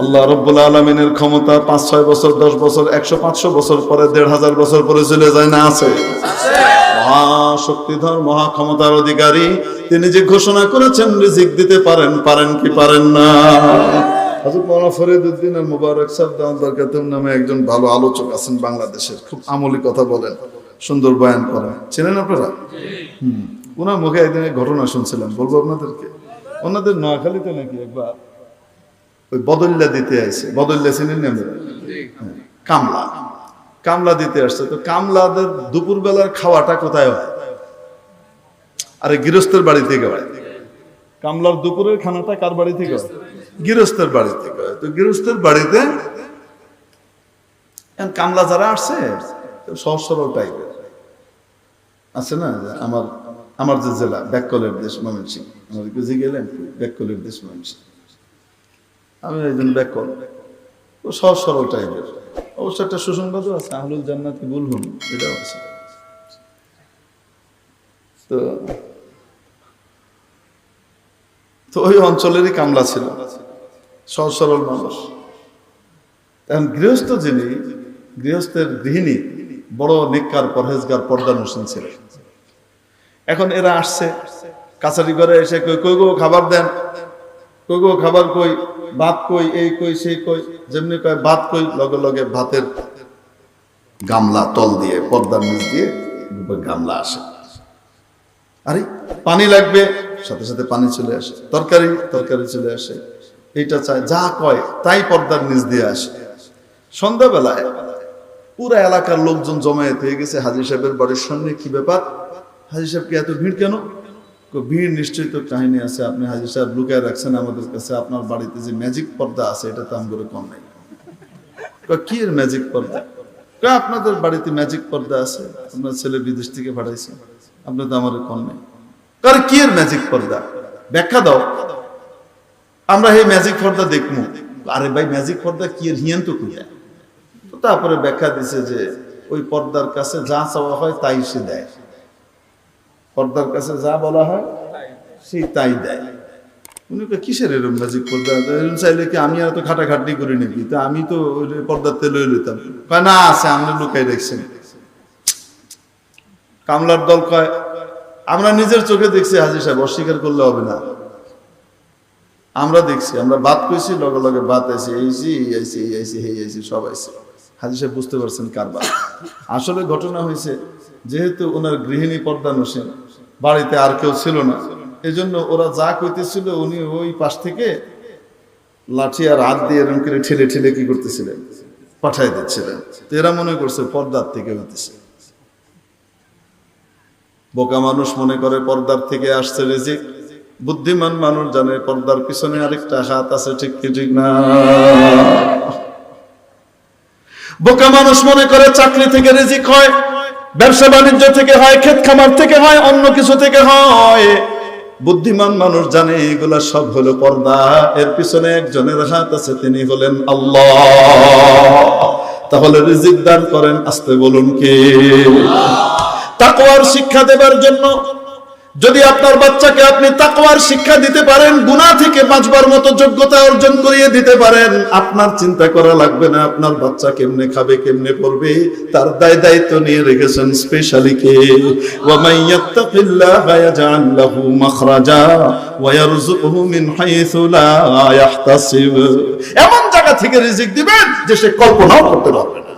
আল্লাহ রব্বুল আলমিনের ক্ষমতা পাঁচ, ছয় বছর, দশ বছর, একশো, পাঁচশো বছর পরে, দেড় হাজার বছর পরে চলে যায় না আছে? মহাশক্তিধর মহা ক্ষমতার অধিকারী, তিনি যে ঘোষণা করেছেন, রিজিক দিতে পারেন পারেন কি পারেন না? হযরত মাওলানা ফরিদউদ্দিন আর মুবারক সাহেব বরকাতুম নামে একজন ভালো আলোচক আছেন বাংলাদেশের, খুব আমলি কথা বলেন, সুন্দর বয়ান করেন। চেনেন আপনারা? হুম। ওনার মুখে একদিন ঘটনা শুনছিলাম বলব আপনাদেরকে। ওনাদের নোয়াখালীতে নাকি একবার ওই বদল্লা দিতে আসছে বদল্লা চিনেন না আমরা? হ্যাঁ, কামলা। কামলা দিতে আসছে। তো কামলাদের দুপুর বেলার খাওয়াটা কোথায় হয়? আরে গৃহস্থের বাড়ি থেকে হয়। কামলার দুপুরের খানাটা কার বাড়ি থেকে হয়? গৃহস্থের বাড়ি থেকে হয়। তো গৃহস্থের বাড়িতে কামলা যারা আসছে সহজ সরল টাইপের আছে না? আমার আমার যে জেলা ব্যাককলের দেশ ময়মনসিং আমাদের বুঝে গেলেন ব্যাককলের দেশ ময়মনসিং আমি একজন ব্যাককল ও সহজ সরল টাইপের অবশ্য একটা সুসংবাদও আছে, আহলুল জান্নাত কি বুলহুন এটাও আছে। তো তো ওই অঞ্চলেরই কামলা ছিল। সহজ সরল মানুষ। এখন গৃহস্থ যিনি, গৃহস্থের গৃহিণী, বড় নিকার, পরহেজগার পর্দা নসীন ছিলেন। এখন এরা আসছে। কাছারি ঘরে এসে কই কই গো, খাবার দেন। কই গো, খাবার কই? ভাত কই? এই কই, সেই কই? যেমনি কয়, ভাত কই? লগে লগে ভাতের গামলা, তল দিয়ে, পর্দার নিচ দিয়ে গামলা আসে। আরে, পানি লাগবে, সাথে সাথে পানি চলে আসে। তরকারি তরকারি চলে আসে। এইটা চায়, যা কয়, তাই পর্দার নিচ দিয়ে আসে। সন্ধ্যাবেলায় পুরো এলাকার লোকজন জমায়েত হয়ে গেছে। হাজি সাহেবের বাড়ির সামনে, কি ব্যাপার? হাজি সাহেবকে এত ভিড় কেন? ভিড় নিশ্চয়ই তো কাহিনী আছে। আপনি হাজির সাহেব লুকায় রাখছেন আমাদের কাছে। আপনার বাড়িতে যে ম্যাজিক পর্দা আছে, এটা তো আমগুলো কম নাই। কি এর ম্যাজিক পর্দা? আপনাদের বাড়িতে ম্যাজিক পর্দা আছে? আপনার ছেলে বিদেশ থেকে পাঠাইছে। আপনি তো আমার কম নাই। কার কি এর ম্যাজিক পর্দা? ব্যাখ্যা দাও। আমরা এই ম্যাজিক পর্দা দেখব আরে ভাই ম্যাজিক পর্দা কি এর হিয়ান তো তারপরে ব্যাখ্যা দিছে যে, ওই পর্দার কাছে যা চাওয়া হয় তাই সে দেয়। পর্দার কাছে যা বলা হয়, সেই তাই দেয়। উনি কিসের এরকম ম্যাজিক পর্দা? এরকম চাইলে কি আমি আর তো খাটাখাটনি করি নাকি? তা আমি তো পর্দার তেল লইতাম। কয়, না, আছে আমরা লুকাই রাখছেন। কামলার দল কয়, আমরা নিজের চোখে দেখছি হাজি সাহেব, অস্বীকার করলে হবে না। আমরা দেখছি, আমরা বাদ কইছি, লগে লগে বাদ আইছি এইছি এই আইছি এই আইছি এই আইছি, সব আইছি। হাজি সাহেব বুঝতে পারছেন কার বাদ আসলে ঘটনা হয়েছে যেহেতু ওনার গৃহিণী পর্দা নসেন বাড়িতে আর কেউ ছিল না। এজন্য ওরা যা কইতেছিল উনি ওই পাশ থেকে লাঠি আর হাত দিয়ে এরকম করে ঠেলে ঠেলে কি করতেছিলেন? পাঠাই দিচ্ছিলেন। তো এরা মনে করছে পর্দার থেকে হইতেছে। বোকা মানুষ মনে করে পর্দার থেকে আসছে রেজিক। বুদ্ধিমান মানুষ জানে পর্দার পিছনে আরেকটা হাত আছে, ঠিক কি, ঠিক না? বোকা মানুষ মনে করে চাকরি থেকে রেজিক হয়। ব্যবসা বাণিজ্য থেকে হয়, ক্ষেত খামার থেকে হয়, অন্য কিছু থেকে হয়। বুদ্ধিমান মানুষ জানে, এগুলা সব হলো পর্দা। এর পিছনে একজনের হাত আছে, তিনি হলেন আল্লাহ। তাহলে রিজিক দান করেন, আসতে বলুন কে? তাকওয়ার শিক্ষা দেবার জন্য যদি আপনার বাচ্চাকে আপনি তাকওয়ার শিক্ষা দিতে পারেন, গুনাহ থেকে বাঁচবার মতো যোগ্যতা অর্জন করিয়ে দিতে পারেন, আপনার চিন্তা করা লাগবে না, আপনার বাচ্চা কেমনে খাবে, কেমনে পড়বে, তার দায় দায়িত্ব নিয়ে রেখেছেন স্পেশালি কে। ওয়া মান ইয়াত্তাকিল্লাহা ইয়াজআল লাহু মাখরাজা ওয়া ইয়ারযুকহু মিন হাইথু লা ইয়াহতাসিব এমন জায়গা থেকে রিজিক দিবেন যে সে কল্পনাও করতে পারবে না।